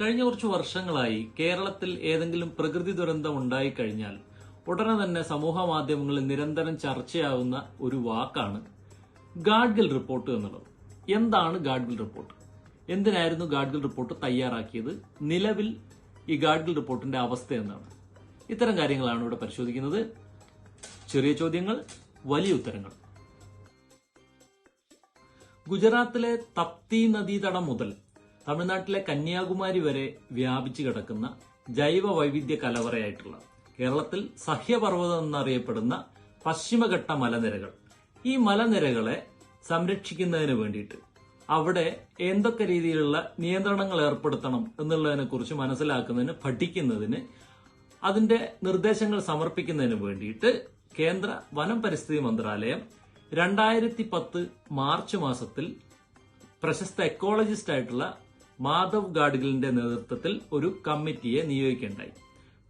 കഴിഞ്ഞ കുറച്ച് വർഷങ്ങളായി കേരളത്തിൽ ഏതെങ്കിലും പ്രകൃതി ദുരന്തം ഉണ്ടായിക്കഴിഞ്ഞാൽ ഉടനെ തന്നെ സമൂഹ മാധ്യമങ്ങളിൽ നിരന്തരം ചർച്ചയാവുന്ന ഒരു വാക്കാണ് ഗാഡ്ഗിൽ റിപ്പോർട്ട് എന്നുള്ളത്. എന്താണ് ഗാഡ്ഗിൽ റിപ്പോർട്ട്? എന്തിനായിരുന്നു ഗാഡ്ഗിൽ റിപ്പോർട്ട് തയ്യാറാക്കിയത്? നിലവിൽ ഈ ഗാഡ്ഗിൽ റിപ്പോർട്ടിന്റെ അവസ്ഥ എന്താണ്? ഇത്തരം കാര്യങ്ങളാണ് ഇവിടെ പരിശോധിക്കുന്നത്. ചെറിയ ചോദ്യങ്ങൾ വലിയ ഉത്തരങ്ങൾ. ഗുജറാത്തിലെ തപ്തി നദീതടം മുതൽ തമിഴ്നാട്ടിലെ കന്യാകുമാരി വരെ വ്യാപിച്ചു കിടക്കുന്ന ജൈവ വൈവിധ്യ കലവറയായിട്ടുള്ള കേരളത്തിൽ സഹ്യപർവതം എന്നറിയപ്പെടുന്ന പശ്ചിമഘട്ട മലനിരകൾ. ഈ മലനിരകളെ സംരക്ഷിക്കുന്നതിന് വേണ്ടിയിട്ട് അവിടെ എന്തൊക്കെ രീതിയിലുള്ള നിയന്ത്രണങ്ങൾ ഏർപ്പെടുത്തണം എന്നുള്ളതിനെ കുറിച്ച് മനസ്സിലാക്കുന്നതിന് പഠിക്കുന്നതിന് അതിന്റെ നിർദ്ദേശങ്ങൾ സമർപ്പിക്കുന്നതിന് വേണ്ടിയിട്ട് കേന്ദ്ര വനം പരിസ്ഥിതി മന്ത്രാലയം രണ്ടായിരത്തി പത്ത് മാർച്ച് മാസത്തിൽ പ്രശസ്ത എക്കോളജിസ്റ്റ് ആയിട്ടുള്ള മാധവ് ഗാഡ്ഗിലിന്റെ നേതൃത്വത്തിൽ ഒരു കമ്മിറ്റിയെ നിയോഗിക്കുകയുണ്ടായി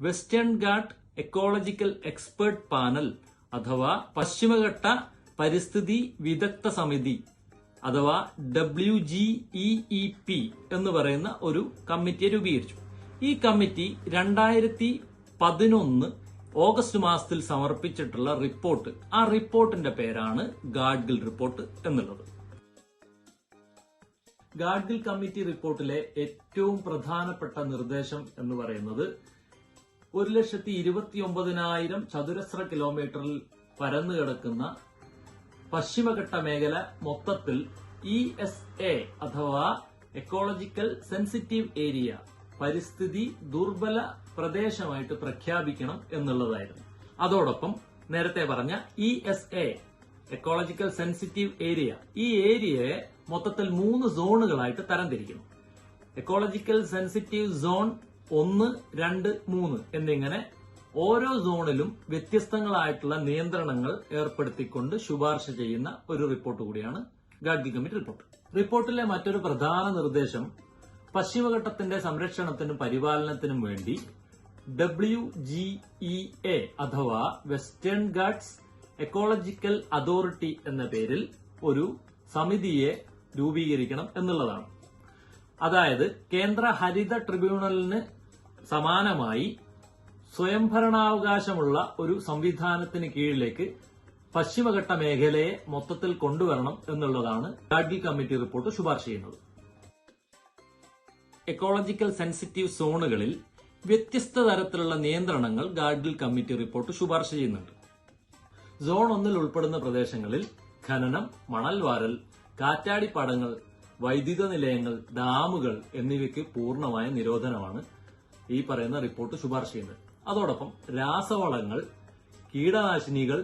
വെസ്റ്റേൺ ഗാർഡ് എക്കോളജിക്കൽ എക്സ്പേർട്ട് പാനൽ അഥവാ പശ്ചിമഘട്ട പരിസ്ഥിതി വിദഗ്ധ സമിതി അഥവാ ഡബ്ല്യു ജി ഇ പി എന്ന് പറയുന്ന ഒരു കമ്മിറ്റിയെ രൂപീകരിച്ചു. ഈ കമ്മിറ്റി രണ്ടായിരത്തി പതിനൊന്ന് ഓഗസ്റ്റ് മാസത്തിൽ സമർപ്പിച്ചിട്ടുള്ള റിപ്പോർട്ട്. ആ റിപ്പോർട്ടിന്റെ പേരാണ് ഗാഡ്ഗിൽ റിപ്പോർട്ട് എന്നുള്ളത്. ഗാഡ്ഗിൽ കമ്മിറ്റി റിപ്പോർട്ടിലെ ഏറ്റവും പ്രധാനപ്പെട്ട നിർദ്ദേശം എന്ന് പറയുന്നത് ഒരു ലക്ഷത്തി ഇരുപത്തി ഒമ്പതിനായിരം ചതുരശ്ര കിലോമീറ്ററിൽ പരന്നു കിടക്കുന്ന പശ്ചിമഘട്ട മേഖല മൊത്തത്തിൽ ഇ എസ് എ അഥവാ എക്കോളജിക്കൽ സെൻസിറ്റീവ് ഏരിയ പരിസ്ഥിതി ദുർബല പ്രദേശമായിട്ട് പ്രഖ്യാപിക്കണം എന്നുള്ളതായിരുന്നു. അതോടൊപ്പം നേരത്തെ പറഞ്ഞ E S A ecological sensitive area ഈ ഏരിയയെ മൊത്തത്തിൽ മൂന്ന് സോണുകളായിട്ട് തരംതിരിക്കുന്നു. എക്കോളജിക്കൽ സെൻസിറ്റീവ് സോൺ ഒന്ന് രണ്ട് മൂന്ന് എന്നിങ്ങനെ ഓരോ സോണിലും വ്യത്യസ്തങ്ങളായിട്ടുള്ള നിയന്ത്രണങ്ങൾ ഏർപ്പെടുത്തിക്കൊണ്ട് ശുപാർശ ചെയ്യുന്ന ഒരു റിപ്പോർട്ട് കൂടിയാണ് ഗാഡ്ഗി കമ്മിറ്റി റിപ്പോർട്ട് റിപ്പോർട്ടിലെ മറ്റൊരു പ്രധാന നിർദ്ദേശം പശ്ചിമഘട്ടത്തിന്റെ സംരക്ഷണത്തിനും പരിപാലനത്തിനും വേണ്ടി ഡബ്ല്യു ജി ഇ എ അഥവാ വെസ്റ്റേൺ ഗാഡ്സ് എക്കോളജിക്കൽ അതോറിറ്റി എന്ന പേരിൽ ഒരു സമിതിയെ രൂപീകരിക്കണം എന്നുള്ളതാണ്. അതായത് കേന്ദ്ര ഹരിത ട്രിബ്യൂണലിന് സമാനമായി സ്വയംഭരണാവകാശമുള്ള ഒരു സംവിധാനത്തിന് കീഴിലേക്ക് പശ്ചിമഘട്ട മേഖലയെ മൊത്തത്തിൽ കൊണ്ടുവരണം എന്നുള്ളതാണ് ഗാഡ്ഗിൽ കമ്മിറ്റി റിപ്പോർട്ട് ശുപാർശ ചെയ്യുന്നത്. എക്കോളജിക്കൽ സെൻസിറ്റീവ് സോണുകളിൽ വ്യത്യസ്ത തരത്തിലുള്ള നിയന്ത്രണങ്ങൾ ഗാഡ്ഗിൽ കമ്മിറ്റി റിപ്പോർട്ട് ശുപാർശ ചെയ്യുന്നുണ്ട്. സോൺ ഒന്നിൽ ഉൾപ്പെടുന്ന പ്രദേശങ്ങളിൽ ഖനനം മണൽ വാരൽ കാറ്റാടിപ്പാടങ്ങൾ വൈദ്യുത നിലയങ്ങൾ ഡാമുകൾ എന്നിവയ്ക്ക് പൂർണമായ നിരോധനമാണ് ഈ പറയുന്ന റിപ്പോർട്ട് ശുപാർശ ചെയ്യുന്നത്. അതോടൊപ്പം രാസവളങ്ങൾ കീടനാശിനികൾ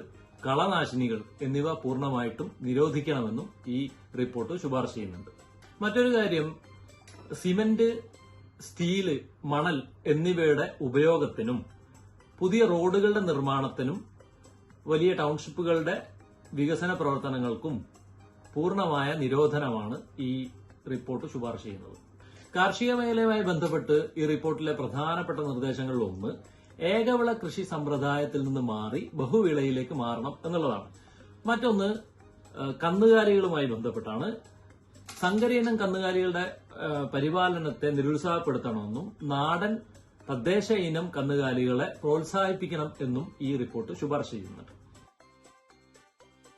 കളനാശിനികൾ എന്നിവ പൂർണമായിട്ടും നിരോധിക്കണമെന്നും ഈ റിപ്പോർട്ട് ശുപാർശ ചെയ്യുന്നുണ്ട്. മറ്റൊരു കാര്യം സിമന്റ് സ്റ്റീൽ മണൽ എന്നിവയുടെ ഉപയോഗത്തിനും പുതിയ റോഡുകളുടെ നിർമ്മാണത്തിനും വലിയ ടൗൺഷിപ്പുകളുടെ വികസന പ്രവർത്തനങ്ങൾക്കും പൂർണമായ നിരോധനമാണ് ഈ റിപ്പോർട്ട് ശുപാർശ ചെയ്യുന്നത്. കാർഷിക മേഖലയുമായി ബന്ധപ്പെട്ട് ഈ റിപ്പോർട്ടിലെ പ്രധാനപ്പെട്ട നിർദ്ദേശങ്ങളിൽ ഒന്ന് ഏകവിള കൃഷി സമ്പ്രദായത്തിൽ നിന്ന് മാറി ബഹുവിളയിലേക്ക് മാറണം എന്നുള്ളതാണ്. മറ്റൊന്ന് കന്നുകാലികളുമായി ബന്ധപ്പെട്ടാണ്. സങ്കരയിനം കന്നുകാലികളുടെ പരിപാലനത്തെ നിരുത്സാഹപ്പെടുത്തണമെന്നും നാടൻ തദ്ദേശ ഇനം കന്നുകാലികളെ പ്രോത്സാഹിപ്പിക്കണം എന്നും ഈ റിപ്പോർട്ട് ശുപാർശ ചെയ്യുന്നുണ്ട്.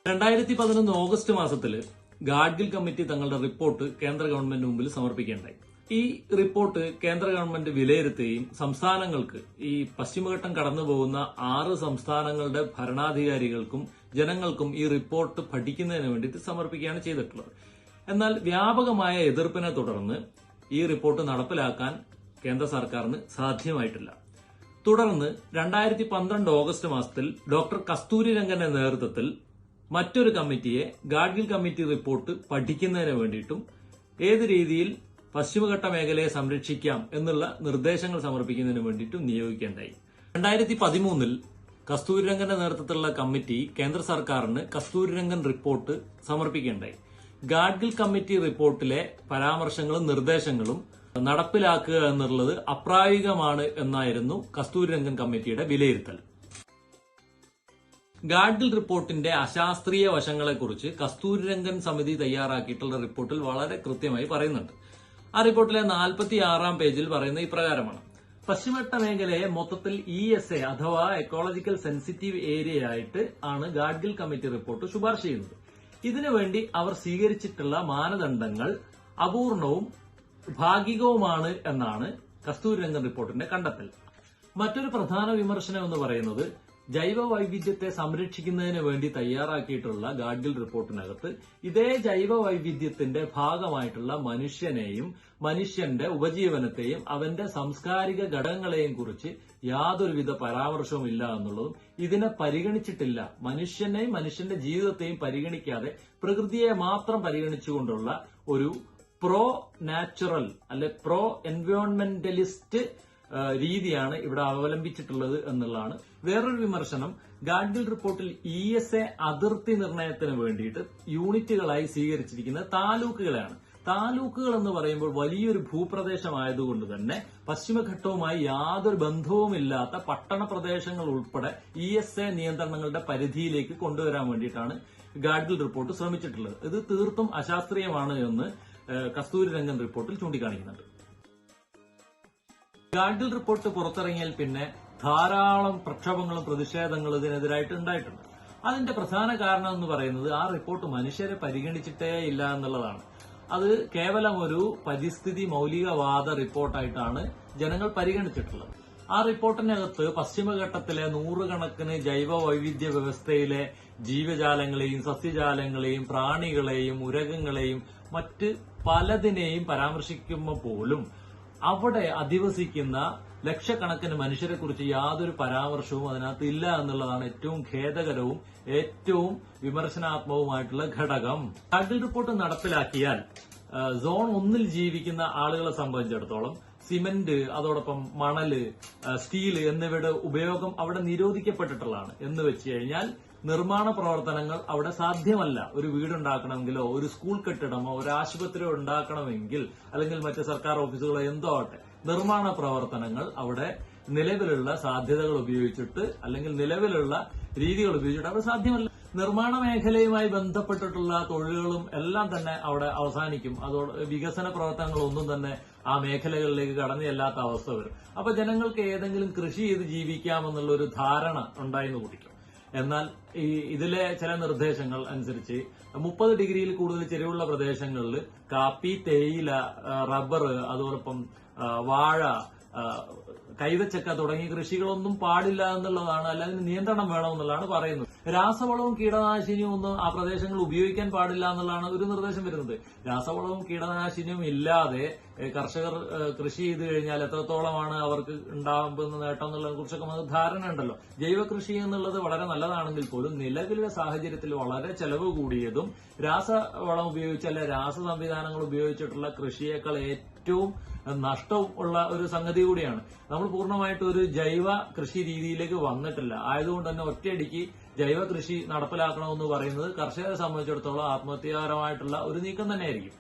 രണ്ടായിരത്തി പതിനൊന്ന് ഓഗസ്റ്റ് മാസത്തിൽ ഗാഡ്ഗിൽ കമ്മിറ്റി തങ്ങളുടെ റിപ്പോർട്ട് കേന്ദ്ര ഗവൺമെന്റ് മുമ്പിൽ സമർപ്പിക്കേണ്ടായി ഈ റിപ്പോർട്ട് കേന്ദ്ര ഗവൺമെന്റ് വിലയിരുത്തുകയും സംസ്ഥാനങ്ങൾക്ക് ഈ പശ്ചിമഘട്ടം കടന്നു പോകുന്ന ആറ് സംസ്ഥാനങ്ങളുടെ ഭരണാധികാരികൾക്കും ജനങ്ങൾക്കും ഈ റിപ്പോർട്ട് പഠിക്കുന്നതിന് വേണ്ടിയിട്ട് സമർപ്പിക്കുകയാണ് ചെയ്തിട്ടുള്ളത്. എന്നാൽ വ്യാപകമായ എതിർപ്പിനെ തുടർന്ന് ഈ റിപ്പോർട്ട് നടപ്പിലാക്കാൻ കേന്ദ്ര സർക്കാരിന് സാധ്യമായിട്ടില്ല. തുടർന്ന് രണ്ടായിരത്തി പന്ത്രണ്ട് ഓഗസ്റ്റ് മാസത്തിൽ ഡോക്ടർ കസ്തൂരി രംഗന്റെ നേതൃത്വത്തിൽ മറ്റൊരു കമ്മിറ്റിയെ ഗാഡ്ഗിൽ കമ്മിറ്റി റിപ്പോർട്ട് പഠിക്കുന്നതിന് വേണ്ടിയിട്ടും ഏത് രീതിയിൽ പശ്ചിമഘട്ട മേഖലയെ സംരക്ഷിക്കാം എന്നുള്ള നിർദ്ദേശങ്ങൾ സമർപ്പിക്കുന്നതിന് വേണ്ടിയിട്ടും നിയോഗിക്കേണ്ടായി. രണ്ടായിരത്തി പതിമൂന്നിൽ കസ്തൂരിരംഗന്റെ നേതൃത്വത്തിലുള്ള കമ്മിറ്റി കേന്ദ്ര സർക്കാരിന് കസ്തൂരിരംഗൻ റിപ്പോർട്ട് സമർപ്പിക്കേണ്ടായി. ഗാഡ്ഗിൽ കമ്മിറ്റി റിപ്പോർട്ടിലെ പരാമർശങ്ങളും നിർദ്ദേശങ്ങളും നടപ്പിലാക്കുക എന്നുള്ളത് അപ്രായോഗികമാണ് എന്നായിരുന്നു കസ്തൂരിരംഗൻ കമ്മിറ്റിയുടെ വിലയിരുത്തൽ. ഗാഡ്ഗിൽ റിപ്പോർട്ടിന്റെ അശാസ്ത്രീയ വശങ്ങളെക്കുറിച്ച് കസ്തൂരിരംഗൻ സമിതി തയ്യാറാക്കിയിട്ടുള്ള റിപ്പോർട്ടിൽ വളരെ കൃത്യമായി പറയുന്നുണ്ട്. ആ റിപ്പോർട്ടിലെ നാൽപ്പത്തി ആറാം പേജിൽ പറയുന്ന ഇപ്രകാരമാണ്. പശ്ചിമഘട്ട മേഖലയെ മൊത്തത്തിൽ ഇ എസ് എ അഥവാ എക്കോളജിക്കൽ സെൻസിറ്റീവ് ഏരിയ ആയിട്ട് ആണ് ഗാഡ്ഗിൽ കമ്മിറ്റി റിപ്പോർട്ട് ശുപാർശ ചെയ്യുന്നത്. ഇതിനുവേണ്ടി അവർ സ്വീകരിച്ചിട്ടുള്ള മാനദണ്ഡങ്ങൾ അപൂർണവും ഭാഗികവുമാണ് എന്നാണ് കസ്തൂരിരംഗൻ റിപ്പോർട്ടിന്റെ കണ്ടെത്തൽ. മറ്റൊരു പ്രധാന വിമർശനം എന്ന് പറയുന്നത് ജൈവ വൈവിധ്യത്തെ സംരക്ഷിക്കുന്നതിന് വേണ്ടി തയ്യാറാക്കിയിട്ടുള്ള ഗാഡ്ഗിൽ റിപ്പോർട്ടിനകത്ത് ഇതേ ജൈവ വൈവിധ്യത്തിന്റെ ഭാഗമായിട്ടുള്ള മനുഷ്യനെയും മനുഷ്യന്റെ ഉപജീവനത്തെയും അവന്റെ സാംസ്കാരിക ഘടകങ്ങളെയും കുറിച്ച് യാതൊരുവിധ പരാമർശവും ഇല്ല എന്നുള്ളതും ഇതിനെ പരിഗണിച്ചിട്ടില്ല. മനുഷ്യനെയും മനുഷ്യന്റെ ജീവിതത്തെയും പരിഗണിക്കാതെ പ്രകൃതിയെ മാത്രം പരിഗണിച്ചുകൊണ്ടുള്ള ഒരു പ്രോ നാച്ചുറൽ അല്ലെ പ്രോ എൻവയോൺമെന്റലിസ്റ്റ് രീതിയാണ് ഇവിടെ അവലംബിച്ചിട്ടുള്ളത് എന്നുള്ളതാണ്. വേറൊരു വിമർശനം ഗാഡ്ഗിൽ റിപ്പോർട്ടിൽ ഇ എസ് എ അതിർത്തി നിർണയത്തിന് വേണ്ടിയിട്ട് യൂണിറ്റുകളായി സ്വീകരിച്ചിരിക്കുന്ന താലൂക്കുകളാണ് താലൂക്കുകൾ എന്ന് പറയുമ്പോൾ വലിയൊരു ഭൂപ്രദേശമായതുകൊണ്ട് തന്നെ പശ്ചിമഘട്ടവുമായി യാതൊരു ബന്ധവുമില്ലാത്ത പട്ടണ പ്രദേശങ്ങൾ ഉൾപ്പെടെ ഇ എസ് എ നിയന്ത്രണങ്ങളുടെ പരിധിയിലേക്ക് കൊണ്ടുവരാൻ വേണ്ടിയിട്ടാണ് ഗാഡ്ഗിൽ റിപ്പോർട്ട് ശ്രമിച്ചിട്ടുള്ളത്. ഇത് തീർത്തും അശാസ്ത്രീയമാണ് എന്ന് കസ്തൂരി രംഗൻ റിപ്പോർട്ടിൽ ചൂണ്ടിക്കാണിക്കുന്നുണ്ട്. ഗാഡ്ഗിൽ റിപ്പോർട്ട് പുറത്തിറങ്ങിയാൽ പിന്നെ ധാരാളം പ്രക്ഷോഭങ്ങളും പ്രതിഷേധങ്ങളും ഇതിനെതിരായിട്ട് ഉണ്ടായിട്ടുണ്ട്. അതിന്റെ പ്രധാന കാരണം എന്ന് പറയുന്നത് ആ റിപ്പോർട്ട് മനുഷ്യരെ പരിഗണിച്ചിട്ടേ ഇല്ല എന്നുള്ളതാണ്. അത് കേവലം ഒരു പരിസ്ഥിതി മൗലികവാദ റിപ്പോർട്ടായിട്ടാണ് ജനങ്ങൾ പരിഗണിച്ചിട്ടുള്ളത്. ആ റിപ്പോർട്ടിനകത്ത് പശ്ചിമഘട്ടത്തിലെ നൂറുകണക്കിന് ജൈവ വൈവിധ്യ വ്യവസ്ഥയിലെ ജീവജാലങ്ങളെയും സസ്യജാലങ്ങളെയും പ്രാണികളെയും ഉരകങ്ങളെയും മറ്റ് പലതിനെയും പരാമർശിക്കുമ്പോൾ പോലും അവിടെ അധിവസിക്കുന്ന ലക്ഷക്കണക്കിന് മനുഷ്യരെ കുറിച്ച് യാതൊരു പരാമർശവും അതിനകത്ത് ഇല്ല എന്നുള്ളതാണ് ഏറ്റവും ഖേദകരവും ഏറ്റവും വിമർശനാത്മകവുമായിട്ടുള്ള ഘടകം. കാർഗിൽ റിപ്പോർട്ട് നടപ്പിലാക്കിയാൽ സോൺ ഒന്നിൽ ജീവിക്കുന്ന ആളുകളെ സംബന്ധിച്ചിടത്തോളം സിമന്റ് അതോടൊപ്പം മണൽ സ്റ്റീൽ എന്നിവയുടെ ഉപയോഗം അവിടെ നിരോധിക്കപ്പെട്ടിട്ടുള്ളതാണ്. എന്ന് വെച്ച് കഴിഞ്ഞാൽ നിർമ്മാണ പ്രവർത്തനങ്ങൾ അവിടെ സാധ്യമല്ല. ഒരു വീടുണ്ടാക്കണമെങ്കിലോ ഒരു സ്കൂൾ കെട്ടിടമോ ഒരു ആശുപത്രി ഉണ്ടാക്കണമെങ്കിൽ അല്ലെങ്കിൽ മറ്റ് സർക്കാർ ഓഫീസുകളോ എന്തോ ആവട്ടെ നിർമ്മാണ പ്രവർത്തനങ്ങൾ അവിടെ നിലവിലുള്ള സാധ്യതകൾ ഉപയോഗിച്ചിട്ട് അല്ലെങ്കിൽ നിലവിലുള്ള രീതികൾ ഉപയോഗിച്ചിട്ട് അവിടെ സാധ്യമല്ല. നിർമ്മാണ മേഖലയുമായി ബന്ധപ്പെട്ടിട്ടുള്ള തൊഴിലുകളും എല്ലാം തന്നെ അവിടെ അവസാനിക്കും. അതോട് വികസന പ്രവർത്തനങ്ങളൊന്നും തന്നെ ആ മേഖലകളിലേക്ക് കടന്നു ചെല്ലാത്ത അവസ്ഥ വരും. അപ്പൊ ജനങ്ങൾക്ക് ഏതെങ്കിലും കൃഷി ചെയ്ത് ജീവിക്കാമെന്നുള്ള ഒരു ധാരണ ഉണ്ടായെന്ന് കൂട്ടിക്കും എന്നാൽ ഈ ഇതിലെ ചില നിർദ്ദേശങ്ങൾ അനുസരിച്ച് മുപ്പത് ഡിഗ്രിയിൽ കൂടുതൽ ചെരിവുള്ള പ്രദേശങ്ങളിൽ കാപ്പി തേയില റബ്ബർ അതോടൊപ്പം വാഴ കൈതച്ചക്ക തുടങ്ങിയ കൃഷികളൊന്നും പാടില്ല എന്നുള്ളതാണ് അല്ലെങ്കിൽ നിയന്ത്രണം വേണമെന്നുള്ളതാണ് പറയുന്നത്. രാസവളവും കീടനാശിനിയും ഒന്നും ആ പ്രദേശങ്ങളിൽ ഉപയോഗിക്കാൻ പാടില്ല എന്നുള്ളതാണ് ഒരു നിർദ്ദേശം വരുന്നത്. രാസവളവും കീടനാശിനിയും ഇല്ലാതെ കർഷകർ കൃഷി ചെയ്ത് കഴിഞ്ഞാൽ എത്രത്തോളമാണ് അവർക്ക് ഉണ്ടാകുന്ന നേട്ടം എന്നുള്ളതിനെ കുറിച്ചൊക്കെ നമുക്ക് ധാരണ ഉണ്ടല്ലോ. ജൈവ കൃഷി എന്നുള്ളത് വളരെ നല്ലതാണെങ്കിൽ പോലും നിലവിലെ സാഹചര്യത്തിൽ വളരെ ചെലവ് കൂടിയതും രാസവളം ഉപയോഗിച്ച് അല്ലെ രാസ സംവിധാനങ്ങൾ ഉപയോഗിച്ചിട്ടുള്ള കൃഷിയേക്കാൾ ഏറ്റവും നഷ്ടവും ഉള്ള ഒരു സംഗതി കൂടിയാണ്. നമ്മൾ പൂർണമായിട്ട് ഒരു ജൈവ കൃഷി രീതിയിലേക്ക് വന്നിട്ടില്ല. ആയതുകൊണ്ട് തന്നെ ഒറ്റയടിക്ക് ജൈവ കൃഷി നടപ്പിലാക്കണമെന്ന് പറയുന്നത് കർഷകരെ സംബന്ധിച്ചിടത്തോളം ആത്മഹത്യാപരമായിട്ടുള്ള ഒരു നീക്കം തന്നെയായിരിക്കും.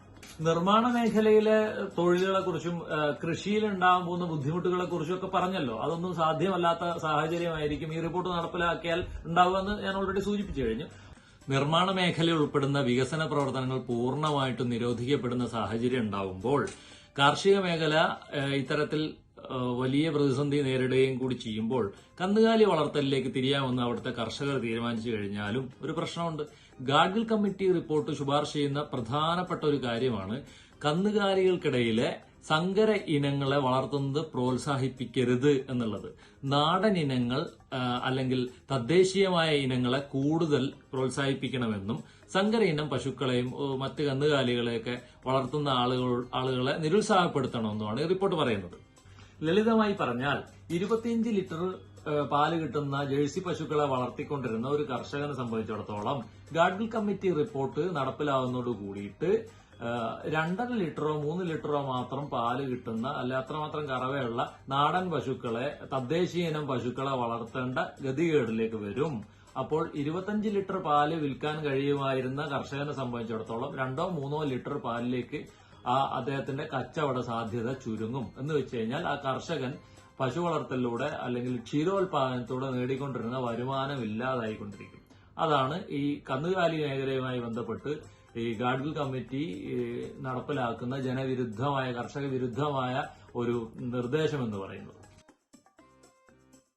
നിർമ്മാണ മേഖലയിലെ തൊഴിലുകളെ കുറിച്ചും കൃഷിയിൽ ഉണ്ടാകാൻ പോകുന്ന ബുദ്ധിമുട്ടുകളെ കുറിച്ചും ഒക്കെ പറഞ്ഞല്ലോ. അതൊന്നും സാധ്യമല്ലാത്ത സാഹചര്യമായിരിക്കും ഈ റിപ്പോർട്ട് നടപ്പിലാക്കിയാൽ ഉണ്ടാവുമെന്ന് ഞാൻ ഓൾറെഡി സൂചിപ്പിച്ചു കഴിഞ്ഞു. നിർമ്മാണ മേഖല ഉൾപ്പെടുന്ന വികസന പ്രവർത്തനങ്ങൾ പൂർണമായിട്ടും നിരോധിക്കപ്പെടുന്ന സാഹചര്യം ഉണ്ടാവുമ്പോൾ കാർഷിക മേഖല ഇത്തരത്തിൽ വലിയ പ്രതിസന്ധി നേരിടുകയും കൂടി ചെയ്യുമ്പോൾ കന്നുകാലി വളർത്തലിലേക്ക് തിരിയാമെന്ന് അവിടുത്തെ കർഷകർ തീരുമാനിച്ചു കഴിഞ്ഞാലും ഒരു പ്രശ്നമുണ്ട്. ഗാഡ്ഗിൽ കമ്മിറ്റി റിപ്പോർട്ട് ശുപാർശ ചെയ്യുന്ന പ്രധാനപ്പെട്ട ഒരു കാര്യമാണ് കന്നുകാലികൾക്കിടയിലെ സങ്കര ഇനങ്ങളെ വളർത്തുന്നത് പ്രോത്സാഹിപ്പിക്കരുത് എന്നുള്ളത്. നാടൻ ഇനങ്ങൾ അല്ലെങ്കിൽ തദ്ദേശീയമായ ഇനങ്ങളെ കൂടുതൽ പ്രോത്സാഹിപ്പിക്കണമെന്നും സങ്കര ഇനം പശുക്കളെയും മറ്റ് കന്നുകാലികളെയൊക്കെ വളർത്തുന്ന ആളുകൾ ആളുകളെ നിരുത്സാഹപ്പെടുത്തണമെന്നുമാണ് റിപ്പോർട്ട് പറയുന്നത്. ലളിതമായി പറഞ്ഞാൽ ഇരുപത്തിയഞ്ച് ലിറ്റർ പാൽ കിട്ടുന്ന ജേഴ്സി പശുക്കളെ വളർത്തിക്കൊണ്ടിരുന്ന ഒരു കർഷകനെ സംബന്ധിച്ചിടത്തോളം ഗാഡ്ഗിൽ കമ്മിറ്റി റിപ്പോർട്ട് നടപ്പിലാവുന്നതോട് കൂടിയിട്ട് രണ്ടര ലിറ്ററോ മൂന്ന് ലിറ്ററോ മാത്രം പാൽ കിട്ടുന്ന അല്ല അത്രമാത്രം കറവയുള്ള നാടൻ പശുക്കളെ തദ്ദേശീയ ഇനം പശുക്കളെ വളർത്തേണ്ട ഗതികേടിലേക്ക് വരും. അപ്പോൾ ഇരുപത്തഞ്ച് ലിറ്റർ പാൽ വിൽക്കാൻ കഴിയുമായിരുന്ന കർഷകനെ സംബന്ധിച്ചിടത്തോളം രണ്ടോ മൂന്നോ ലിറ്റർ പാലിലേക്ക് ആ അദ്ദേഹത്തിന്റെ കച്ചവട സാധ്യത ചുരുങ്ങും. എന്ന് വെച്ച് കഴിഞ്ഞാൽ ആ കർഷകൻ പശു വളർത്തലിലൂടെ അല്ലെങ്കിൽ ക്ഷീരോത്പാദനത്തിലൂടെ നേടിക്കൊണ്ടിരുന്ന വരുമാനം ഇല്ലാതായിക്കൊണ്ടിരിക്കും. അതാണ് ഈ കന്നുകാലി മേഖലയുമായി ബന്ധപ്പെട്ട് ഈ ഗാഡ്ഗിൽ കമ്മിറ്റി നടപ്പിലാക്കുന്ന ജനവിരുദ്ധമായ കർഷക വിരുദ്ധമായ ഒരു നിർദ്ദേശം എന്ന് പറയുന്നത്.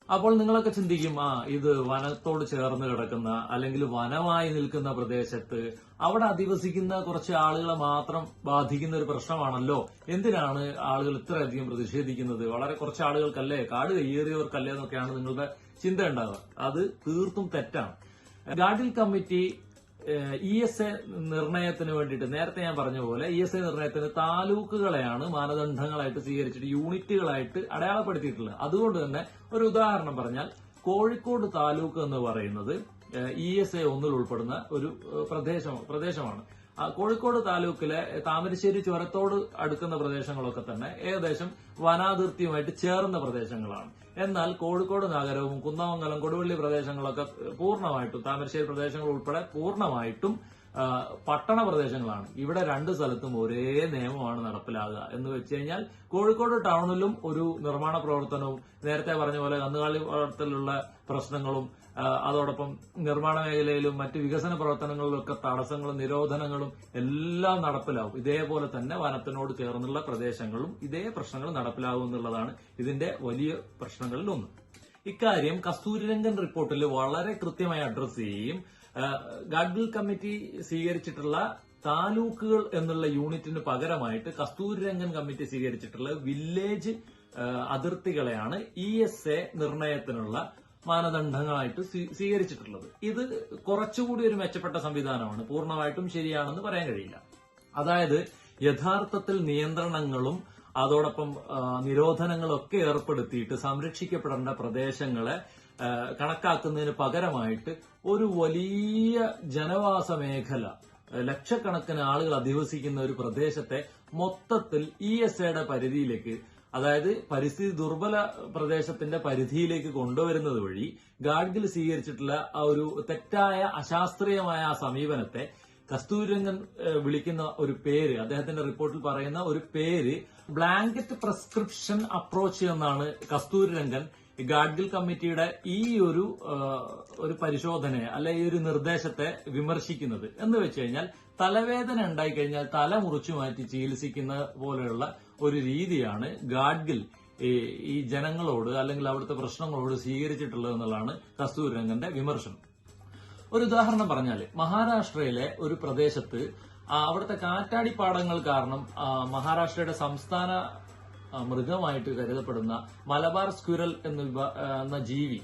അപ്പോൾ നിങ്ങളൊക്കെ ചിന്തിക്കും ആ ഇത് വനത്തോട് ചേർന്ന് കിടക്കുന്ന അല്ലെങ്കിൽ വനമായി നിൽക്കുന്ന പ്രദേശത്ത് അവിടെ അധിവസിക്കുന്ന കുറച്ച് ആളുകളെ മാത്രം ബാധിക്കുന്ന ഒരു പ്രശ്നമാണല്ലോ. എന്തിനാണ് ആളുകൾ ഇത്രയധികം പ്രതിഷേധിക്കുന്നത്? വളരെ കുറച്ച് ആളുകൾക്കല്ലേ കാട് കയ്യേറിയവർക്കല്ലേ എന്നൊക്കെയാണ് നിങ്ങളുടെ ചിന്ത ഉണ്ടാവുക. അത് തീർത്തും തെറ്റാണ്. Gadgil committee E S A നിർണയത്തിന് വേണ്ടിയിട്ട് നേരത്തെ ഞാൻ പറഞ്ഞ പോലെ ഇ എസ് എ നിർണയത്തിന് താലൂക്കുകളെയാണ് മാനദണ്ഡങ്ങളായിട്ട് സ്വീകരിച്ചിട്ട് യൂണിറ്റുകളായിട്ട് അടയാളപ്പെടുത്തിയിട്ടുള്ളത്. അതുകൊണ്ട് തന്നെ ഒരു ഉദാഹരണം പറഞ്ഞാൽ കോഴിക്കോട് താലൂക്ക് എന്ന് പറയുന്നത് ഇ എസ് എ ഒന്നിൽ ഉൾപ്പെടുന്ന ഒരു പ്രദേശം പ്രദേശമാണ്. കോഴിക്കോട് താലൂക്കിലെ താമരശ്ശേരി ചുരത്തോട് അടുക്കുന്ന പ്രദേശങ്ങളൊക്കെ തന്നെ ഏകദേശം വനാതിർത്തിയുമായിട്ട് ചേർന്ന പ്രദേശങ്ങളാണ്. എന്നാൽ കോഴിക്കോട് നഗരവും കുന്നമംഗലം കൊടുവള്ളി പ്രദേശങ്ങളൊക്കെ പൂർണമായിട്ടും താമരശ്ശേരി പ്രദേശങ്ങൾ ഉൾപ്പെടെ പൂർണമായിട്ടും പട്ടണ പ്രദേശങ്ങളാണ് ഇവിടെ രണ്ട് സ്ഥലത്തും ഒരേ നിയമമാണ് നടപ്പിലാകുക. എന്ന് വെച്ച് കഴിഞ്ഞാൽ കോഴിക്കോട് ടൗണിലും ഒരു നിർമ്മാണ പ്രവർത്തനവും നേരത്തെ പറഞ്ഞ പോലെ കന്നുകാലി വളർത്തലുള്ള പ്രശ്നങ്ങളും അതോടൊപ്പം നിർമ്മാണ മേഖലയിലും മറ്റ് വികസന പ്രവർത്തനങ്ങളിലൊക്കെ തടസ്സങ്ങളും നിരോധനങ്ങളും എല്ലാം നടപ്പിലാവും. ഇതേപോലെ തന്നെ വനത്തിനോട് ചേർന്നുള്ള പ്രദേശങ്ങളും ഇതേ പ്രശ്നങ്ങൾ നടപ്പിലാവും എന്നുള്ളതാണ് ഇതിന്റെ വലിയ പ്രശ്നങ്ങളിൽ ഒന്ന് ഇക്കാര്യം കസ്തൂരിരംഗൻ റിപ്പോർട്ടിൽ വളരെ കൃത്യമായി അഡ്രസ് ചെയ്യുകയും ഗാഡ്ഗിൽ കമ്മിറ്റി സ്വീകരിച്ചിട്ടുള്ള താലൂക്കുകൾ എന്നുള്ള യൂണിറ്റിന് പകരമായിട്ട് കസ്തൂരിരംഗൻ കമ്മിറ്റി സ്വീകരിച്ചിട്ടുള്ള വില്ലേജ് അതിർത്തികളെയാണ് ഇ എസ് എ നിർണയത്തിനുള്ള മാനദണ്ഡങ്ങളായിട്ട് സ്വീ- സ്വീകരിച്ചിട്ടുള്ളത്. ഇത് കുറച്ചുകൂടി ഒരു മെച്ചപ്പെട്ട സംവിധാനമാണ്. പൂർണമായിട്ടും ശരിയാണെന്ന് പറയാൻ കഴിയില്ല. അതായത് യഥാർത്ഥത്തിൽ നിയന്ത്രണങ്ങളും അതോടൊപ്പം നിരോധനങ്ങളൊക്കെ ഏർപ്പെടുത്തിയിട്ട് സംരക്ഷിക്കപ്പെടേണ്ട പ്രദേശങ്ങളെ കണക്കാക്കുന്നതിന് പകരമായിട്ട് ഒരു വലിയ ജനവാസ മേഖല ലക്ഷക്കണക്കിന് ആളുകൾ അധിവസിക്കുന്ന ഒരു പ്രദേശത്തെ മൊത്തത്തിൽ ഇ എസ് എയുടെ പരിധിയിലേക്ക് അതായത് പരിസ്ഥിതി ദുർബല പ്രദേശത്തിന്റെ പരിധിയിലേക്ക് കൊണ്ടുവരുന്നത് വഴി ഗാഡ്ഗിൽ സ്വീകരിച്ചിട്ടുള്ള ആ ഒരു തെറ്റായ അശാസ്ത്രീയമായ ആ സമീപനത്തെ കസ്തൂരിരംഗൻ വിളിക്കുന്ന ഒരു പേര് അദ്ദേഹത്തിന്റെ റിപ്പോർട്ടിൽ പറയുന്ന ഒരു പേര് ബ്ലാങ്കറ്റ് പ്രസ്ക്രിപ്ഷൻ അപ്രോച്ച് എന്നാണ് കസ്തൂരിരംഗൻ ഗാഡ്ഗിൽ കമ്മിറ്റിയുടെ ഈ ഒരു ഒരു പരിശോധനയെ അല്ലെ ഈ ഒരു നിർദ്ദേശത്തെ വിമർശിക്കുന്നത് എന്ന് വെച്ച് കഴിഞ്ഞാൽ തലവേദന ഉണ്ടായി കഴിഞ്ഞാൽ തല മുറിച്ചു മാറ്റി ചികിത്സിക്കുന്ന പോലെയുള്ള ഒരു രീതിയാണ് ഗാഡ്ഗിൽ ഈ ജനങ്ങളോട് അല്ലെങ്കിൽ അവിടുത്തെ പ്രശ്നങ്ങളോട് സ്വീകരിച്ചിട്ടുള്ളത് എന്നുള്ളതാണ് കസ്തൂരിരംഗന്റെ വിമർശനം. ഒരു ഉദാഹരണം പറഞ്ഞാൽ മഹാരാഷ്ട്രയിലെ ഒരു പ്രദേശത്ത് അവിടുത്തെ കാറ്റാടിപ്പാടങ്ങൾ കാരണം മഹാരാഷ്ട്രയുടെ സംസ്ഥാന മൃഗമായിട്ട് കരുതപ്പെടുന്ന മലബാർ സ്ക്വിറൽ എന്ന ജീവി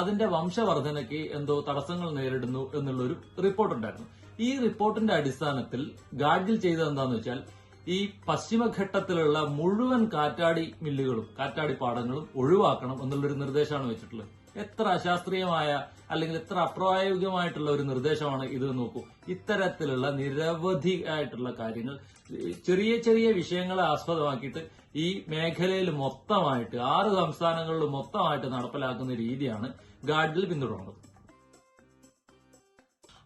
അതിന്റെ വംശവർദ്ധനയ്ക്ക് എന്തോ തടസ്സങ്ങൾ നേരിടുന്നു എന്നുള്ളൊരു റിപ്പോർട്ടുണ്ടായിരുന്നു. ഈ റിപ്പോർട്ടിന്റെ അടിസ്ഥാനത്തിൽ ഗാഡ്ഗിൽ ചെയ്തത് എന്താന്ന് വെച്ചാൽ ഈ പശ്ചിമഘട്ടത്തിലുള്ള മുഴുവൻ കാറ്റാടി മില്ലുകളും കാറ്റാടി പാടങ്ങളും ഒഴിവാക്കണം എന്നുള്ളൊരു നിർദ്ദേശമാണ് വെച്ചിട്ടുള്ളത്. എത്ര അശാസ്ത്രീയമായ അല്ലെങ്കിൽ എത്ര അപ്രായോഗികമായിട്ടുള്ള ഒരു നിർദ്ദേശമാണ് ഇത് നോക്കൂ. ഇത്തരത്തിലുള്ള നിരവധി ആയിട്ടുള്ള കാര്യങ്ങൾ ചെറിയ ചെറിയ വിഷയങ്ങളെ ആസ്പദമാക്കിയിട്ട് ഈ മേഖലയിൽ മൊത്തമായിട്ട് ആറ് സംസ്ഥാനങ്ങളിൽ മൊത്തമായിട്ട് നടപ്പിലാക്കുന്ന രീതിയാണ് ഗാഡ്ഗിൽ പിന്തുടർന്നത്.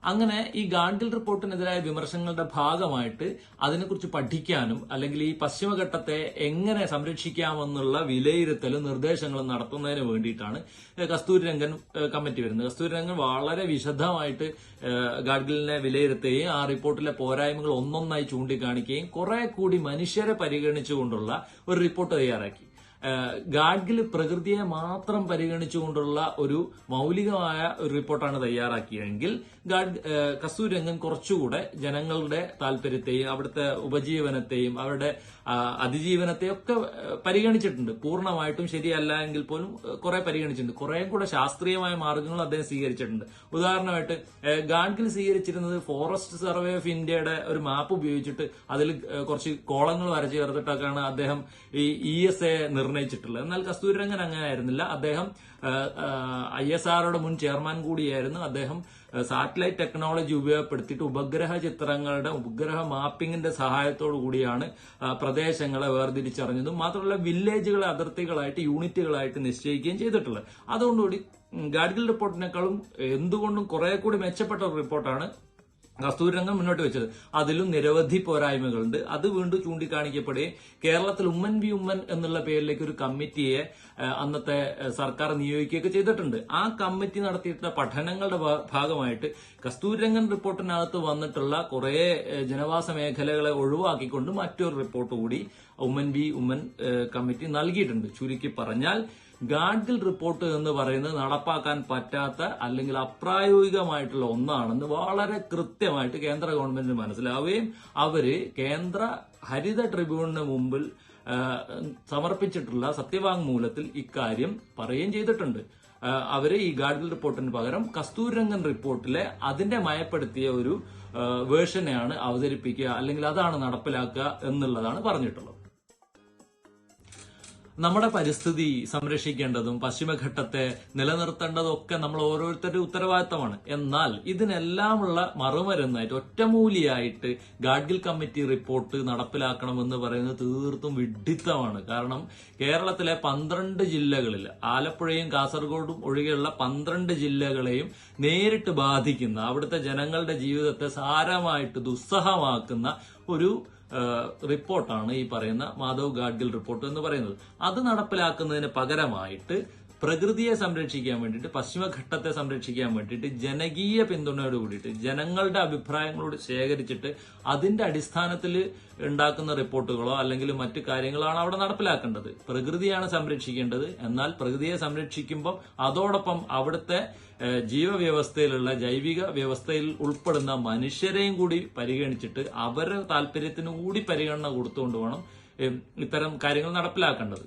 അങ്ങനെ ഈ ഗാഡ്ഗിൽ റിപ്പോർട്ടിനെതിരായ വിമർശനങ്ങളുടെ ഭാഗമായിട്ട് അതിനെക്കുറിച്ച് പഠിക്കാനും അല്ലെങ്കിൽ ഈ പശ്ചിമഘട്ടത്തെ എങ്ങനെ സംരക്ഷിക്കാമെന്നുള്ള വിലയിരുത്തലും നിർദ്ദേശങ്ങളും നടത്തുന്നതിന് വേണ്ടിയിട്ടാണ് കസ്തൂരിരംഗൻ രംഗൻ കമ്മിറ്റി വരുന്നത്. കസ്തൂരിരംഗൻ വളരെ വിശദമായിട്ട് ഗാഡ്ഗിലിനെ വിലയിരുത്തുകയും ആ റിപ്പോർട്ടിലെ പോരായ്മകൾ ഒന്നൊന്നായി ചൂണ്ടിക്കാണിക്കുകയും കുറെ കൂടി മനുഷ്യരെ പരിഗണിച്ചുകൊണ്ടുള്ള ഒരു റിപ്പോർട്ട് തയ്യാറാക്കി. ഗാഡ്ഗിൽ പ്രകൃതിയെ മാത്രം പരിഗണിച്ചുകൊണ്ടുള്ള ഒരു മൗലികമായ ഒരു റിപ്പോർട്ടാണ് തയ്യാറാക്കിയതെങ്കിൽ ഗാഡ് ഏഹ് കസ്തൂരിരംഗൻ കുറച്ചുകൂടെ ജനങ്ങളുടെ താല്പര്യത്തെയും അവിടുത്തെ ഉപജീവനത്തെയും അവരുടെ അതിജീവനത്തെയും ഒക്കെ പരിഗണിച്ചിട്ടുണ്ട്. പൂർണമായിട്ടും ശരിയല്ല എങ്കിൽ പോലും കുറെ പരിഗണിച്ചിട്ടുണ്ട്. കുറെ കൂടെ ശാസ്ത്രീയമായ മാർഗങ്ങൾ അദ്ദേഹം സ്വീകരിച്ചിട്ടുണ്ട്. ഉദാഹരണമായിട്ട് ഗാഡ്ഗിൽ സ്വീകരിച്ചിരുന്നത് ഫോറസ്റ്റ് സർവേ ഓഫ് ഇന്ത്യയുടെ ഒരു മാപ്പ് ഉപയോഗിച്ചിട്ട് അതിൽ കുറച്ച് കോളങ്ങൾ വരച്ചു ചേർത്തിട്ടൊക്കെയാണ് അദ്ദേഹം ഈ ഇ എസ് എ നിർണയിച്ചിട്ടുള്ളത്. എന്നാൽ കസ്തൂരിരംഗൻ അങ്ങനെ ആയിരുന്നില്ല. അദ്ദേഹം ഐ എസ് ആറുടെ മുൻ ചെയർമാൻ കൂടിയായിരുന്നു. അദ്ദേഹം സാറ്റലൈറ്റ് ടെക്നോളജി ഉപയോഗപ്പെടുത്തിയിട്ട് ഉപഗ്രഹ ചിത്രങ്ങളുടെ ഉപഗ്രഹ മാപ്പിംഗിന്റെ സഹായത്തോടു കൂടിയാണ് പ്രദേശങ്ങളെ വേർതിരിച്ചറിഞ്ഞതും മാത്രമല്ല വില്ലേജുകളെ അതിർത്തികളായിട്ട് യൂണിറ്റുകളായിട്ട് നിശ്ചയിക്കുകയും ചെയ്തിട്ടുള്ളത്. അതുകൊണ്ടുകൂടി ഗാഡ്ഗിൽ റിപ്പോർട്ടിനേക്കാളും എന്തുകൊണ്ടും കുറെ കൂടി മെച്ചപ്പെട്ട ഒരു റിപ്പോർട്ടാണ് കസ്തൂരിരംഗൻ മുന്നോട്ട് വെച്ചത്. അതിലും നിരവധി പോരായ്മകളുണ്ട്. അത് വീണ്ടും ചൂണ്ടിക്കാണിക്കപ്പെടുകയും കേരളത്തിൽ ഉമ്മൻ വി ഉമ്മൻ എന്നുള്ള പേരിലേക്ക് ഒരു കമ്മിറ്റിയെ അന്നത്തെ സർക്കാർ നിയോഗിക്കുകയൊക്കെ ചെയ്തിട്ടുണ്ട്. ആ കമ്മിറ്റി നടത്തിയിട്ടുള്ള പഠനങ്ങളുടെ ഭാഗമായിട്ട് കസ്തൂരിരംഗൻ റിപ്പോർട്ടിനകത്ത് വന്നിട്ടുള്ള കുറെ ജനവാസ മേഖലകളെ ഒഴിവാക്കിക്കൊണ്ട് മറ്റൊരു റിപ്പോർട്ട് കൂടി ഉമ്മൻ വി ഉമ്മൻ കമ്മിറ്റി നൽകിയിട്ടുണ്ട്. ചുരുക്കി പറഞ്ഞാൽ ഗാഡ്ഗിൽ റിപ്പോർട്ട് എന്ന് പറയുന്നത് നടപ്പാക്കാൻ പറ്റാത്ത അല്ലെങ്കിൽ അപ്രായോഗികമായിട്ടുള്ള ഒന്നാണെന്ന് വളരെ കൃത്യമായിട്ട് കേന്ദ്ര ഗവൺമെന്റിന് മനസ്സിലാവുകയും അവർ കേന്ദ്ര ഹരിത ട്രിബ്യൂണലിന് മുമ്പിൽ സമർപ്പിച്ചിട്ടുള്ള സത്യവാങ്മൂലത്തിൽ ഇക്കാര്യം പറയുകയും ചെയ്തിട്ടുണ്ട്. അവർ ഈ ഗാഡ്ഗിൽ റിപ്പോർട്ടിന് പകരം കസ്തൂരിരംഗൻ റിപ്പോർട്ടിലെ അതിന്റെ മയപ്പെടുത്തിയ ഒരു വേർഷനെയാണ് അവതരിപ്പിക്കുക അല്ലെങ്കിൽ അതാണ് നടപ്പിലാക്കുക എന്നുള്ളതാണ് പറഞ്ഞിട്ടുള്ളത്. നമ്മുടെ പരിസ്ഥിതി സംരക്ഷിക്കേണ്ടതും പശ്ചിമഘട്ടത്തെ നിലനിർത്തേണ്ടതും ഒക്കെ നമ്മൾ ഓരോരുത്തരുടെ ഉത്തരവാദിത്തമാണ്. എന്നാൽ ഇതിനെല്ലാമുള്ള മറുമരുന്നായിട്ട് ഒറ്റമൂലിയായിട്ട് ഗാഡ്ഗിൽ കമ്മിറ്റി റിപ്പോർട്ട് നടപ്പിലാക്കണമെന്ന് പറയുന്നത് തീർത്തും വിഡിത്തമാണ് കാരണം കേരളത്തിലെ പന്ത്രണ്ട് ജില്ലകളിൽ ആലപ്പുഴയും കാസർഗോഡും ഒഴികെയുള്ള പന്ത്രണ്ട് ജില്ലകളെയും നേരിട്ട് ബാധിക്കുന്ന അവിടുത്തെ ജനങ്ങളുടെ ജീവിതത്തെ സാരമായിട്ട് ദുസ്സഹമാക്കുന്ന ഒരു റിപ്പോർട്ടാണ് ഈ പറയുന്ന മാധവ് ഗാഡ്ഗിൽ റിപ്പോർട്ട് എന്ന് പറയുന്നത്. അത് നടപ്പിലാക്കുന്നതിന് പകരമായിട്ട് പ്രകൃതിയെ സംരക്ഷിക്കാൻ വേണ്ടിയിട്ട് പശ്ചിമഘട്ടത്തെ സംരക്ഷിക്കാൻ വേണ്ടിയിട്ട് ജനകീയ പിന്തുണയോട് കൂടിയിട്ട് ജനങ്ങളുടെ അഭിപ്രായങ്ങളോട് ശേഖരിച്ചിട്ട് അതിന്റെ അടിസ്ഥാനത്തിൽ ഉണ്ടാക്കുന്ന റിപ്പോർട്ടുകളോ അല്ലെങ്കിൽ മറ്റു കാര്യങ്ങളാണ് അവിടെ നടപ്പിലാക്കേണ്ടത്. പ്രകൃതിയാണ് സംരക്ഷിക്കേണ്ടത്. എന്നാൽ പ്രകൃതിയെ സംരക്ഷിക്കുമ്പോൾ അതോടൊപ്പം അവിടുത്തെ ജീവവ്യവസ്ഥയിലുള്ള ജൈവിക വ്യവസ്ഥയിൽ ഉൾപ്പെടുന്ന മനുഷ്യരെയും കൂടി പരിഗണിച്ചിട്ട് അവരുടെ താല്പര്യത്തിന് കൂടി പരിഗണന കൊടുത്തുകൊണ്ട് വേണം ഇത്തരം കാര്യങ്ങൾ നടപ്പിലാക്കേണ്ടത്.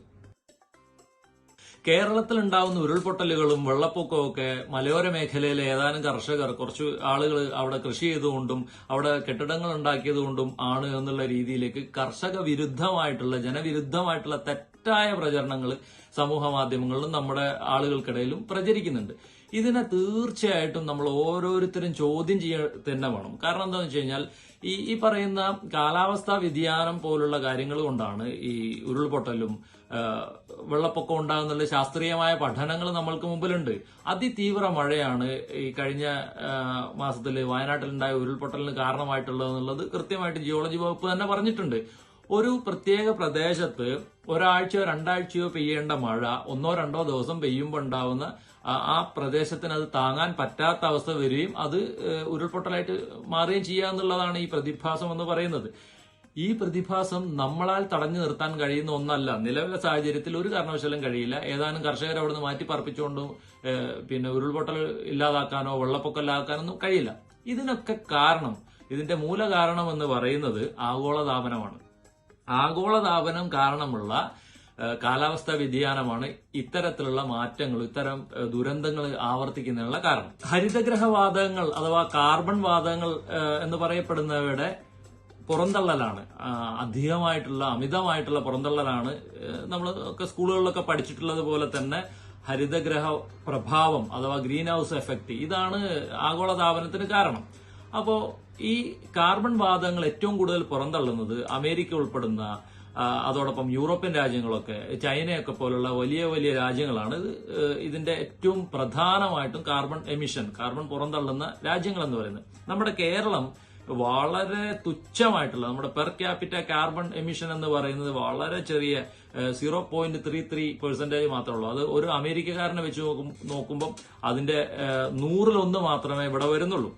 കേരളത്തിൽ ഉണ്ടാവുന്ന ഉരുൾപൊട്ടലുകളും വെള്ളപ്പൊക്കവും ഒക്കെ മലയോര മേഖലയിലെ ഏതാനും കർഷകർ കുറച്ച് ആളുകൾ അവിടെ കൃഷി ചെയ്തുകൊണ്ടും അവിടെ കെട്ടിടങ്ങൾ ഉണ്ടാക്കിയതുകൊണ്ടും ആണ് എന്നുള്ള രീതിയിലേക്ക് കർഷക വിരുദ്ധമായിട്ടുള്ള ജനവിരുദ്ധമായിട്ടുള്ള തെറ്റായ പ്രചരണങ്ങൾ സമൂഹ മാധ്യമങ്ങളിലും നമ്മുടെ ആളുകൾക്കിടയിലും പ്രചരിക്കുന്നുണ്ട്. ഇതിനെ തീർച്ചയായിട്ടും നമ്മൾ ഓരോരുത്തരും ചോദ്യം ചെയ്യാൻ തന്നെ വേണം. കാരണം എന്താണെന്ന് വെച്ച് കഴിഞ്ഞാൽ ഈ ഈ പറയുന്ന കാലാവസ്ഥാ വ്യതിയാനം പോലുള്ള കാര്യങ്ങൾ കൊണ്ടാണ് ഈ ഉരുൾപൊട്ടലും വെള്ളപ്പൊക്കം ഉണ്ടാകുന്നുള്ള ശാസ്ത്രീയമായ പഠനങ്ങൾ നമ്മൾക്ക് മുമ്പിലുണ്ട്. അതിതീവ്ര മഴയാണ് ഈ കഴിഞ്ഞ മാസത്തിൽ വയനാട്ടിലുണ്ടായ ഉരുൾപൊട്ടലിന് കാരണമായിട്ടുള്ളതെന്നുള്ളത് കൃത്യമായിട്ട് ജിയോളജി വകുപ്പ് തന്നെ പറഞ്ഞിട്ടുണ്ട്. ഒരു പ്രത്യേക പ്രദേശത്ത് ഒരാഴ്ചയോ രണ്ടാഴ്ചയോ പെയ്യേണ്ട മഴ ഒന്നോ രണ്ടോ ദിവസം പെയ്യുമ്പോൾ ഉണ്ടാവുന്ന ആ- പ്രദേശത്തിന് അത് താങ്ങാൻ പറ്റാത്ത അവസ്ഥ വരികയും അത് ഉരുൾപൊട്ടലായിട്ട് മാറുകയും ചെയ്യുക എന്നുള്ളതാണ് ഈ പ്രതിഭാസം എന്ന് പറയുന്നത്. ഈ പ്രതിഭാസം നമ്മളാൽ തടഞ്ഞു നിർത്താൻ കഴിയുന്ന ഒന്നല്ല. നിലവിലെ സാഹചര്യത്തിൽ ഒരു കാരണവശാലും കഴിയില്ല. ഏതാനും കർഷകരെ അവിടുന്ന് മാറ്റി പറപ്പിച്ചുകൊണ്ടും പിന്നെ ഉരുൾപൊട്ടൽ ഇല്ലാതാക്കാനോ വെള്ളപ്പൊക്കം ഇല്ലാതാക്കാനൊന്നും കഴിയില്ല. ഇതിനൊക്കെ കാരണം ഇതിന്റെ മൂല കാരണം എന്ന് പറയുന്നത് ആഗോളതാപനമാണ്. ആഗോളതാപനം കാരണമുള്ള കാലാവസ്ഥാ വ്യതിയാനമാണ് ഇത്തരത്തിലുള്ള മാറ്റങ്ങൾ ഇത്തരം ദുരന്തങ്ങൾ ആവർത്തിക്കുന്നതിനുള്ള കാരണം. ഹരിതഗ്രഹ വാതകങ്ങൾ അഥവാ കാർബൺ വാതകങ്ങൾ എന്ന് പറയപ്പെടുന്നവയുടെ പുറന്തള്ളലാണ്. അധികമായിട്ടുള്ള അമിതമായിട്ടുള്ള പുറന്തള്ളലാണ്. നമ്മൾ ഒക്കെ സ്കൂളുകളിലൊക്കെ പഠിച്ചിട്ടുള്ളത് പോലെ തന്നെ ഹരിതഗ്രഹ പ്രഭാവം അഥവാ ഗ്രീൻ ഹൗസ് എഫക്റ്റ് ഇതാണ് ആഗോളതാപനത്തിന് കാരണം. അപ്പോൾ ഈ കാർബൺ വാതകങ്ങൾ ഏറ്റവും കൂടുതൽ പുറന്തള്ളുന്നത് അമേരിക്ക ഉൾപ്പെടുന്ന അതോടൊപ്പം യൂറോപ്യൻ രാജ്യങ്ങളൊക്കെ ചൈനയൊക്കെ പോലുള്ള വലിയ വലിയ രാജ്യങ്ങളാണ്. ഇതിന്റെ ഏറ്റവും പ്രധാനമായിട്ടും കാർബൺ എമിഷൻ കാർബൺ പുറന്തള്ളുന്ന രാജ്യങ്ങൾ എന്ന് പറയുന്നത്. നമ്മുടെ കേരളം വളരെ തുച്ഛമായിട്ടുള്ള നമ്മുടെ പെർ ക്യാപിറ്റ കാർബൺ എമിഷൻ എന്ന് പറയുന്നത് വളരെ ചെറിയ zero point three three percentage മാത്രമേ ഉള്ളൂ. അത് ഒരു അമേരിക്കക്കാരനെ വെച്ച് നോക്കും നോക്കുമ്പോൾ അതിന്റെ നൂറിലൊന്ന് മാത്രമേ ഇവിടെ വരുന്നുള്ളൂ.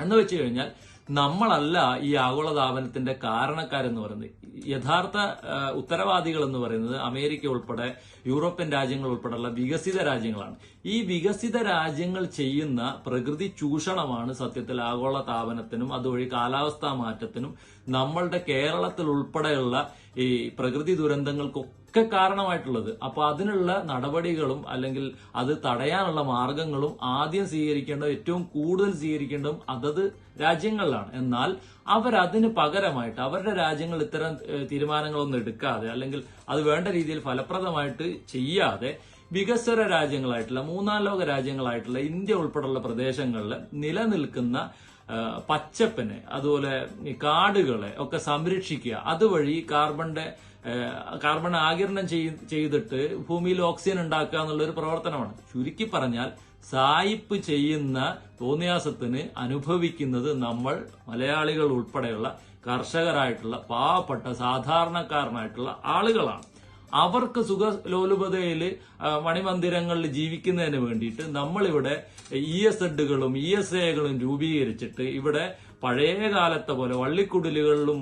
എന്ന് വെച്ച് കഴിഞ്ഞാൽ നമ്മളല്ല ഈ ആഗോളതാപനത്തിന്റെ കാരണക്കാരെന്ന് പറയുന്നത്. യഥാർത്ഥ ഉത്തരവാദികൾ എന്ന് പറയുന്നത് അമേരിക്ക ഉൾപ്പെടെ യൂറോപ്യൻ രാജ്യങ്ങൾ ഉൾപ്പെടെയുള്ള വികസിത രാജ്യങ്ങളാണ്. ഈ വികസിത രാജ്യങ്ങൾ ചെയ്യുന്ന പ്രകൃതി ചൂഷണമാണ് സത്യത്തിൽ ആഗോള താപനത്തിനും അതുവഴി കാലാവസ്ഥാ മാറ്റത്തിനും നമ്മളുടെ കേരളത്തിൽ ഉൾപ്പെടെയുള്ള ഈ പ്രകൃതി ദുരന്തങ്ങൾക്കൊക്കെ കാരണമായിട്ടുള്ളത്. അപ്പൊ അതിനുള്ള നടപടികളും അല്ലെങ്കിൽ അത് തടയാനുള്ള മാർഗങ്ങളും ആദ്യം സ്വീകരിക്കേണ്ടതും ഏറ്റവും കൂടുതൽ സ്വീകരിക്കേണ്ടതും അതത് രാജ്യങ്ങളിലാണ്. എന്നാൽ അവർ അവരതിന് പകരമായിട്ട് അവരുടെ രാജ്യങ്ങൾ ഇത്തരം തീരുമാനങ്ങളൊന്നും എടുക്കാതെ അല്ലെങ്കിൽ അത് വേണ്ട രീതിയിൽ ഫലപ്രദമായിട്ട് ചെയ്യാതെ വികസ്വര രാജ്യങ്ങളായിട്ടുള്ള മൂന്നാം ലോക രാജ്യങ്ങളായിട്ടുള്ള ഇന്ത്യ ഉൾപ്പെടെയുള്ള പ്രദേശങ്ങളിൽ നിലനിൽക്കുന്ന പച്ചപ്പിനെ അതുപോലെ കാടുകളെ ഒക്കെ സംരക്ഷിക്കുക. അതുവഴി കാർബണിന്റെ കാർബൺ ആകിരണം ചെയ്- ചെയ്തിട്ട് ഭൂമിയിൽ ഓക്സിജൻ ഉണ്ടാക്കുക എന്നുള്ള ഒരു പ്രവർത്തനമാണ്. ചുരുക്കി പറഞ്ഞാൽ സായിപ്പ് ചെയ്യുന്ന തോന്നിയാസത്തിന് അനുഭവിക്കുന്നത് നമ്മൾ മലയാളികൾ ഉൾപ്പെടെയുള്ള കർഷകരായിട്ടുള്ള പാവപ്പെട്ട സാധാരണക്കാരനായിട്ടുള്ള ആളുകളാണ്. അവർക്ക് സുഖലോലുപതയിൽ മണിമന്ദിരങ്ങളിൽ ജീവിക്കുന്നതിന് വേണ്ടിയിട്ട് നമ്മളിവിടെ ഇ എസ് എഡുകളും ഇ എസ് എകളും രൂപീകരിച്ചിട്ട് ഇവിടെ പഴയ കാലത്തെ പോലെ വള്ളിക്കുടലുകളിലും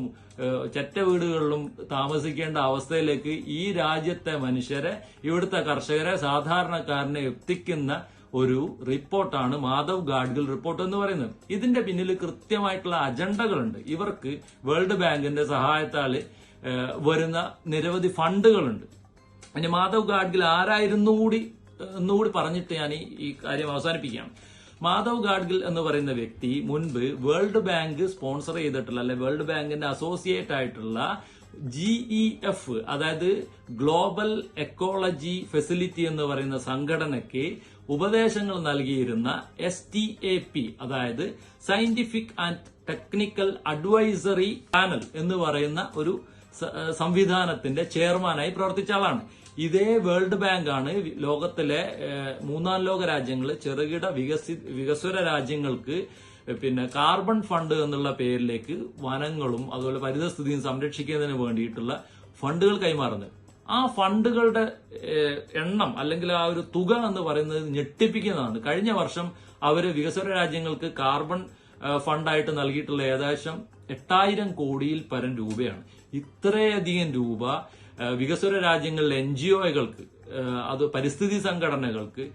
ചെറ്റ വീടുകളിലും താമസിക്കേണ്ട അവസ്ഥയിലേക്ക് ഈ രാജ്യത്തെ മനുഷ്യരെ ഇവിടുത്തെ കർഷകരെ സാധാരണക്കാരനെ എത്തിക്കുന്ന ഒരു റിപ്പോർട്ടാണ് മാധവ് ഗാഡ്ഗിൽ റിപ്പോർട്ട് എന്ന് പറയുന്നത്. ഇതിന്റെ പിന്നിൽ കൃത്യമായിട്ടുള്ള അജണ്ടകളുണ്ട്. ഇവർക്ക് വേൾഡ് ബാങ്കിന്റെ സഹായത്താൽ വരുന്ന നിരവധി ഫണ്ടുകളുണ്ട്. പിന്നെ മാധവ് ഗാഡ്ഗിൽ ആരായിരുന്നു കൂടി എന്നുകൂടി പറഞ്ഞിട്ട് ഞാൻ ഈ കാര്യം അവസാനിപ്പിക്കുകയാണ് മാധവ് ഗാഡ്ഗിൽ എന്ന് പറയുന്ന വ്യക്തി മുൻപ് വേൾഡ് ബാങ്ക് സ്പോൺസർ ചെയ്തിട്ടുള്ള അല്ലെ വേൾഡ് ബാങ്കിന്റെ അസോസിയേറ്റ് ആയിട്ടുള്ള ജിഇ എഫ് അതായത് ഗ്ലോബൽ എക്കോളജി ഫെസിലിറ്റി എന്ന് പറയുന്ന സംഘടനയ്ക്ക് ഉപദേശങ്ങൾ നൽകിയിരുന്ന എസ് ടി എ പി അതായത് scientific and technical advisory panel എന്ന് പറയുന്ന ഒരു സംവിധാനത്തിന്റെ ചെയർമാനായി പ്രവർത്തിച്ച ആളാണ്. ഇതേ വേൾഡ് ബാങ്ക് ആണ് ലോകത്തിലെ മൂന്നാം ലോക രാജ്യങ്ങൾ ചെറുകിട വികസി വികസ്വര രാജ്യങ്ങൾക്ക് പിന്നെ കാർബൺ ഫണ്ട് എന്നുള്ള പേരിലേക്ക് വനങ്ങളും അതുപോലെ പരിതസ്ഥിതിയും സംരക്ഷിക്കുന്നതിന് വേണ്ടിയിട്ടുള്ള ഫണ്ടുകൾ കൈമാറുന്നത്. ആ ഫണ്ടുകളുടെ എണ്ണം അല്ലെങ്കിൽ ആ ഒരു തുക എന്ന് പറയുന്നത് ഞെട്ടിപ്പിക്കുന്നതാണ്. കഴിഞ്ഞ വർഷം അവർ വികസന രാജ്യങ്ങൾക്ക് കാർബൺ ഫണ്ടായിട്ട് നൽകിയിട്ടുള്ള ഏകദേശം എട്ടായിരം കോടിയിൽ പരം രൂപയാണ്. ഇത്രയധികം രൂപ വികസന രാജ്യങ്ങളിലെ എൻ ജി ഒകൾക്ക് അത് പരിസ്ഥിതി സംഘടനകൾക്ക്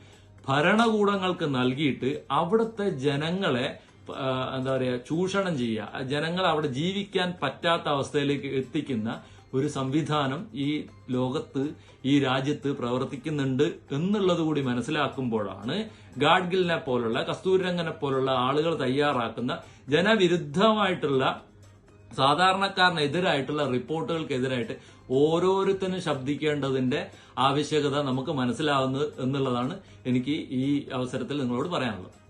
ഭരണകൂടങ്ങൾക്ക് നൽകിയിട്ട് അവിടുത്തെ ജനങ്ങളെ എന്താ പറയുക ചൂഷണം ചെയ്യുക. ജനങ്ങൾ അവിടെ ജീവിക്കാൻ പറ്റാത്ത അവസ്ഥയിലേക്ക് എത്തിക്കുന്ന ഒരു സംവിധാനം ഈ ലോകത്ത് ഈ രാജ്യത്ത് പ്രവർത്തിക്കുന്നുണ്ട് എന്നുള്ളത് കൂടി മനസ്സിലാക്കുമ്പോഴാണ് ഗാഡ്ഗിലിനെ പോലുള്ള കസ്തൂരിരംഗനെ പോലുള്ള ആളുകൾ തയ്യാറാക്കുന്ന ജനവിരുദ്ധമായിട്ടുള്ള സാധാരണക്കാരനെതിരായിട്ടുള്ള റിപ്പോർട്ടുകൾക്കെതിരായിട്ട് ഓരോരുത്തരും ശബ്ദിക്കേണ്ടതിന്റെ ആവശ്യകത നമുക്ക് മനസ്സിലാവുന്നത് എന്നുള്ളതാണ് എനിക്ക് ഈ അവസരത്തിൽ നിങ്ങളോട് പറയാനുള്ളത്.